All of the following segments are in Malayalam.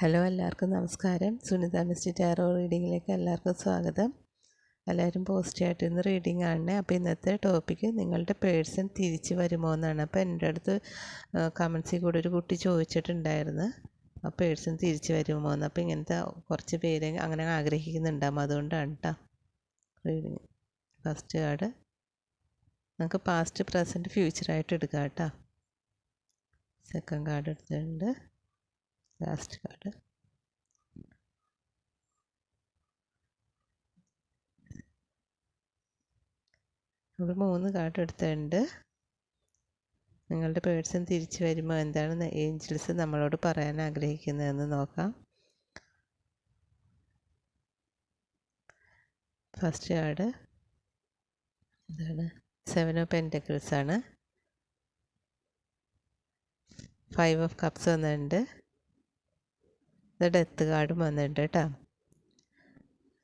ഹലോ എല്ലാവർക്കും നമസ്കാരം. സുനിത മിസ്റ്റി ടാറോ റീഡിങ്ങിലേക്ക് എല്ലാവർക്കും സ്വാഗതം. എല്ലാവരും പോസിറ്റീവായിട്ട് ഇന്ന് റീഡിംഗ് ആണ്. അപ്പോൾ ഇന്നത്തെ ടോപ്പിക്ക് നിങ്ങളുടെ പേഴ്സൺ തിരിച്ചു വരുമോ എന്നാണ്. അപ്പോൾ എന്റെ അടുത്ത് കമൻസിൽ കൂടെ ഒരു കുട്ടി ചോദിച്ചിട്ടുണ്ടായിരുന്നു. ആ പേഴ്സൺ തിരിച്ചു വരുമോ എന്ന്. അപ്പോൾ ഇങ്ങനത്തെ കുറച്ച് പേര് അങ്ങനെ ആഗ്രഹിക്കുന്നുണ്ടാകും അതുകൊണ്ടാണ് കേട്ടോ റീഡിങ് ഫസ്റ്റ് കാർഡ് നമുക്ക് പാസ്റ്റ് പ്രസന്റ് ഫ്യൂച്ചറായിട്ട് എടുക്കാം കേട്ടോ സെക്കൻഡ് കാർഡ് എടുത്തിട്ടുണ്ട്. ലാസ്റ്റ് കാർഡ് നമ്മൾ മൂന്ന് കാർഡ് എടുത്തിട്ടുണ്ട്. നിങ്ങളുടെ പേഴ്സൺ തിരിച്ചു വരുമ്പോൾ എന്താണ് ഏഞ്ചൽസ് നമ്മളോട് പറയാൻ ആഗ്രഹിക്കുന്നതെന്ന് നോക്കാം. ഫസ്റ്റ് കാർഡ് എന്താണ് സെവൻ ഓഫ് പെന്റക്കിൾസ് ആണ്. ഫൈവ് ഓഫ് കപ്സ് വന്നിട്ടുണ്ട്. ഇത് ഡെത്ത് കാർഡും വന്നിട്ടുണ്ട് കേട്ടോ.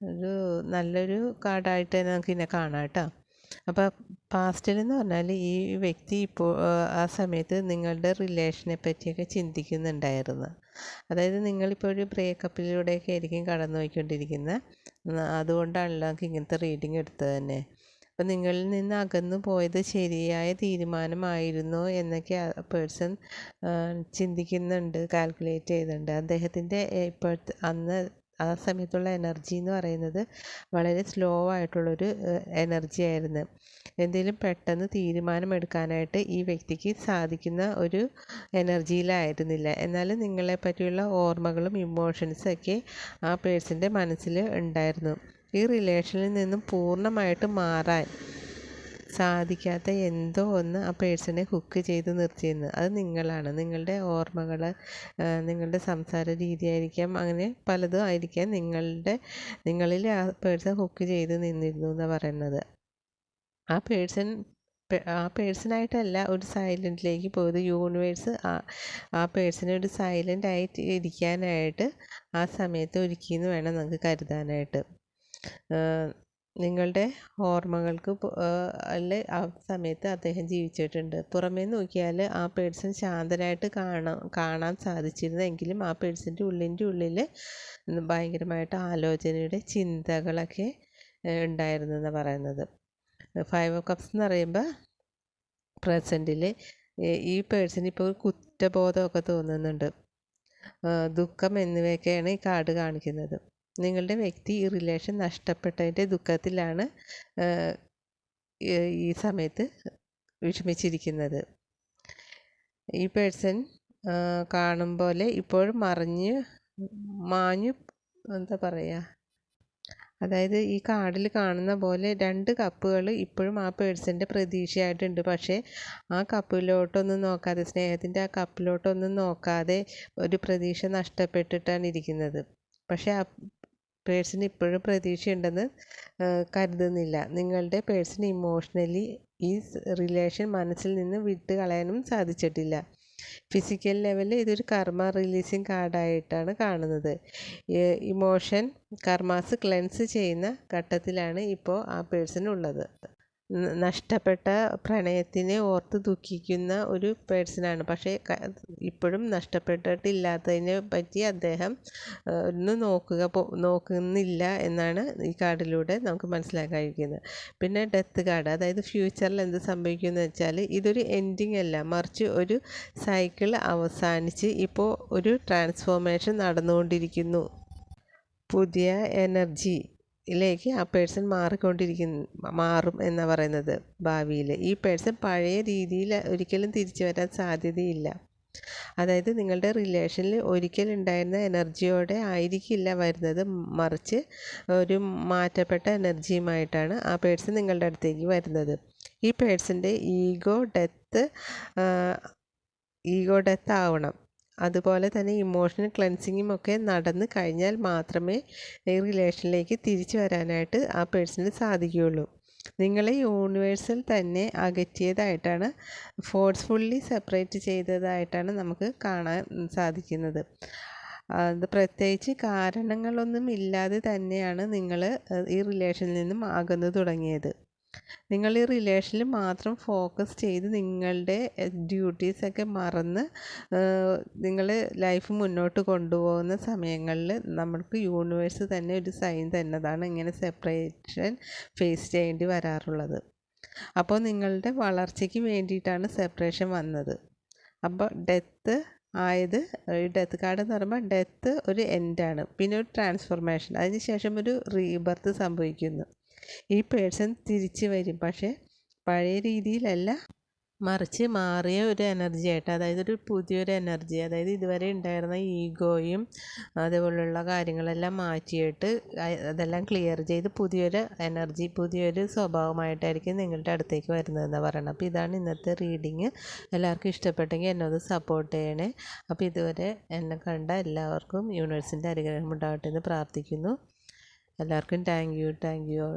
ഒരു നല്ലൊരു കാർഡായിട്ട് തന്നെ നമുക്ക് ഇതിനെ കാണാം കേട്ടോ. അപ്പോൾ പാസ്റ്റിൽ എന്ന് പറഞ്ഞാൽ ഈ വ്യക്തി ഇപ്പോൾ ആ സമയത്ത് നിങ്ങളുടെ റിലേഷനെ പറ്റിയൊക്കെ ചിന്തിക്കുന്നുണ്ടായിരുന്നു. അതായത് നിങ്ങളിപ്പോൾ ഒരു ബ്രേക്കപ്പിലൂടെയൊക്കെ ആയിരിക്കും കടന്നു പോയിക്കൊണ്ടിരിക്കുന്നത് അതുകൊണ്ടാണല്ലോ നമുക്ക് ഇങ്ങനത്തെ റീഡിങ് എടുത്തത് തന്നെ. അപ്പം നിങ്ങളിൽ നിന്ന് അകന്നു പോയത് ശരിയായ തീരുമാനമായിരുന്നോ എന്നൊക്കെ ആ പേഴ്സൺ ചിന്തിക്കുന്നുണ്ട് കാൽക്കുലേറ്റ് ചെയ്യുന്നുണ്ട് അദ്ദേഹത്തിന്റെ ഇപ്പോഴത്തെ അന്ന് ആ സമയത്തുള്ള എനർജി എന്ന് പറയുന്നത് വളരെ സ്ലോ ആയിട്ടുള്ളൊരു എനർജി ആയിരുന്നു. എന്തെങ്കിലും പെട്ടെന്ന് തീരുമാനമെടുക്കാനായിട്ട് ഈ വ്യക്തിക്ക് സാധിക്കുന്ന ഒരു എനർജിയിലായിരുന്നില്ല. എന്നാൽ നിങ്ങളെ പറ്റിയുള്ള ഓർമ്മകളും ഇമോഷൻസൊക്കെ ആ പേഴ്സന്റെ മനസ്സിൽ ഉണ്ടായിരുന്നു. ഈ റിലേഷനിൽ നിന്നും പൂർണമായിട്ട് മാറാൻ സാധിക്കാത്ത എന്തോ ഒന്ന് ആ പേഴ്സണെ ഹുക്ക് ചെയ്ത് നിർത്തിയെന്ന്. അത് നിങ്ങളാണ്. നിങ്ങളുടെ ഓർമ്മകൾ നിങ്ങളുടെ സംസാര രീതി ആയിരിക്കാം. അങ്ങനെ പലതും ആയിരിക്കാം നിങ്ങളുടെ നിങ്ങളിൽ ആ പേഴ്സൺ ഹുക്ക് ചെയ്ത് നിന്നിരുന്നു എന്ന് പറയുന്നത്. ആ പേഴ്സൺ ആ പേഴ്സണായിട്ടല്ല ഒരു സൈലന്റിലേക്ക് പോയത്. യൂണിവേഴ്സ് ആ ആ പേഴ്സണെ ഒരു സൈലന്റ് ആയിട്ട് ഇരിക്കാനായിട്ട് ആ സമയത്ത് ഒരുക്കിയെന്ന് വേണം നമുക്ക് കരുതാനായിട്ട്. നിങ്ങളുടെ ഓർമ്മകൾക്ക് അല്ലെ ആ സമയത്ത് അദ്ദേഹം ജീവിച്ചിട്ടുണ്ട്. പുറമേ നോക്കിയാൽ ആ പേഴ്സൺ ശാന്തനായിട്ട് കാണാൻ കാണാൻ സാധിച്ചിരുന്നെങ്കിലും ആ പേഴ്സന്റെ ഉള്ളിന്റെ ഉള്ളിൽ ഭയങ്കരമായിട്ട് ആലോചനയുടെ ചിന്തകളൊക്കെ ഉണ്ടായിരുന്നു എന്ന് പറയുന്നത്. ഫൈവ് കപ്സ് എന്ന് പറയുമ്പോൾ പ്രസന്റിൽ ഈ പേഴ്സൺ ഇപ്പോൾ കുറ്റബോധമൊക്കെ തോന്നുന്നുണ്ട്. ദുഃഖം എന്നിവയൊക്കെയാണ് ഈ കാർഡ് കാണിക്കുന്നത്. നിങ്ങളുടെ വ്യക്തി ഈ റിലേഷൻ നഷ്ടപ്പെട്ടതിന്റെ ദുഃഖത്തിലാണ് ഈ സമയത്ത് വിഷമിച്ചിരിക്കുന്നത്. ഈ പേഴ്സൺ കാണും പോലെ ഇപ്പോഴും മറിഞ്ഞ് മാഞ്ഞു എന്താ പറയുക അതായത് ഈ കാർഡിൽ കാണുന്ന പോലെ രണ്ട് കപ്പുകൾ ഇപ്പോഴും ആ പേഴ്സന്റെ പ്രതീക്ഷയായിട്ടുണ്ട്. പക്ഷേ ആ കപ്പിലോട്ടൊന്നും നോക്കാതെ സ്നേഹത്തിന്റെ ആ കപ്പിലോട്ടൊന്നും നോക്കാതെ ഒരു പ്രതീക്ഷ നഷ്ടപ്പെട്ടിട്ടാണ് ഇരിക്കുന്നത്. പക്ഷേ ആ പേഴ്സണ് ഇപ്പോഴും പ്രതീക്ഷയുണ്ടെന്ന് കരുതുന്നില്ല. നിങ്ങളുടെ പേഴ്സൺ ഇമോഷണലി ഈ റിലേഷൻ മനസ്സിൽ നിന്ന് വിട്ട് കളയാനും സാധിച്ചിട്ടില്ല ഫിസിക്കൽ ലെവലിൽ ഇതൊരു കർമ്മ റിലീസിങ് കാർഡായിട്ടാണ് കാണുന്നത്. ഇമോഷൻ കർമാസ് ക്ലെൻസ് ചെയ്യുന്ന ഘട്ടത്തിലാണ് ഇപ്പോൾ ആ പേഴ്സൺ ഉള്ളത് നഷ്ടപ്പെട്ട പ്രണയത്തിനെ ഓർത്ത് ദുഃഖിക്കുന്ന ഒരു പേഴ്സണാണ്. പക്ഷേ ഇപ്പോഴും നഷ്ടപ്പെട്ടിട്ടില്ലാത്തതിനെ പറ്റി അദ്ദേഹം ഒന്ന് നോക്കുക നോക്കുന്നില്ല എന്നാണ് ഈ കാർഡിലൂടെ നമുക്ക് മനസ്സിലാക്കാൻ കഴിയുന്നത് പിന്നെ ഡെത്ത് കാർഡ് അതായത് ഫ്യൂച്ചറിൽ എന്ത് സംഭവിക്കുമെന്ന് വെച്ചാൽ ഇതൊരു എൻഡിങ് അല്ല. മറിച്ച് ഒരു സൈക്കിൾ അവസാനിച്ച് ഇപ്പോൾ ഒരു ട്രാൻസ്ഫോർമേഷൻ നടന്നുകൊണ്ടിരിക്കുന്നു. പുതിയ എനർജി ിലേക്ക് ആ പേഴ്സൺ മാറിക്കൊണ്ടിരിക്കുന്നു മാറും എന്ന് പറയുന്നത് ഭാവിയിൽ ഈ പേഴ്സൺ പഴയ രീതിയിൽ ഒരിക്കലും തിരിച്ചു വരാൻ സാധ്യതയില്ല. അതായത് നിങ്ങളുടെ റിലേഷനിൽ ഒരിക്കലുണ്ടായിരുന്ന എനർജിയോടെ ആയിരിക്കില്ല വരുന്നത്. മറിച്ച് ഒരു മാറ്റപ്പെട്ട എനർജിയുമായിട്ടാണ് ആ പേഴ്സൺ നിങ്ങളുടെ അടുത്തേക്ക് വരുന്നത്. ഈ പേഴ്സന്റെ ഈഗോ ഡെത്ത് ഈഗോ ഡെത്ത് ആവണം. അതുപോലെ തന്നെ ഇമോഷണൽ ക്ലെൻസിങ്ങും ഒക്കെ നടന്ന് കഴിഞ്ഞാൽ മാത്രമേ ഈ റിലേഷനിലേക്ക് തിരിച്ചു വരാനായിട്ട് ആ പേഴ്സണിന് സാധിക്കുകയുള്ളൂ. നിങ്ങളെ യൂണിവേഴ്സൽ തന്നെ അകറ്റിയതായിട്ടാണ് ഫോഴ്സ്ഫുള്ളി സെപ്പറേറ്റ് ചെയ്തതായിട്ടാണ് നമുക്ക് കാണാൻ സാധിക്കുന്നത്. അത് പ്രത്യേകിച്ച് കാരണങ്ങളൊന്നും ഇല്ലാതെ തന്നെയാണ് നിങ്ങൾ ഈ റിലേഷനിൽ നിന്നും അകന്നു തുടങ്ങിയത്. നിങ്ങൾ ഈ റിലേഷനിൽ മാത്രം ഫോക്കസ് ചെയ്ത് നിങ്ങളുടെ ഡ്യൂട്ടീസൊക്കെ മറന്ന് നിങ്ങൾ ലൈഫ് മുന്നോട്ട് കൊണ്ടുപോകുന്ന സമയങ്ങളിൽ നമ്മൾക്ക് യൂണിവേഴ്സ് തന്നെ ഒരു സൈൻ തന്നതാണ് ഇങ്ങനെ സെപ്പറേഷൻ ഫേസ് ചെയ്യേണ്ടി വരാറുള്ളത്. അപ്പോൾ നിങ്ങളുടെ വളർച്ചയ്ക്ക് വേണ്ടിയിട്ടാണ് സെപ്പറേഷൻ വന്നത്. അപ്പോൾ ഡെത്ത് ആയത് ഡെത്ത് കാർഡ് എന്ന് പറയുമ്പോൾ ഡെത്ത് ഒരു എൻഡാണ് പിന്നെ ഒരു ട്രാൻസ്ഫോർമേഷൻ അതിന് ശേഷം ഒരു റീബർത്ത് സംഭവിക്കുന്നു. ഈ പേഴ്സൺ തിരിച്ച് വരും. പക്ഷേ പഴയ രീതിയിലല്ല. മറിച്ച് മാറിയ ഒരു എനർജി ആയിട്ട് അതായത് ഒരു പുതിയൊരു എനർജി അതായത് ഇതുവരെ ഉണ്ടായിരുന്ന ഈഗോയും അതുപോലുള്ള കാര്യങ്ങളെല്ലാം മാറ്റിയിട്ട് അതെല്ലാം ക്ലിയർ ചെയ്ത് പുതിയൊരു എനർജി പുതിയൊരു സ്വഭാവമായിട്ടായിരിക്കും നിങ്ങളുടെ അടുത്തേക്ക് വരുന്നതെന്ന് പറയണം. അപ്പോൾ ഇതാണ് ഇന്നത്തെ റീഡിങ്. എല്ലാവർക്കും ഇഷ്ടപ്പെട്ടെങ്കിൽ എന്നോട് സപ്പോർട്ട് ചെയ്യണേ. അപ്പോൾ ഇതുവരെ എന്നെ കണ്ട എല്ലാവർക്കും യൂണിവേഴ്സിന്റെ അനുഗ്രഹം ഉണ്ടാകട്ടെ എന്ന് പ്രാർത്ഥിക്കുന്നു. എല്ലാവർക്കും താങ്ക് യു താങ്ക് യു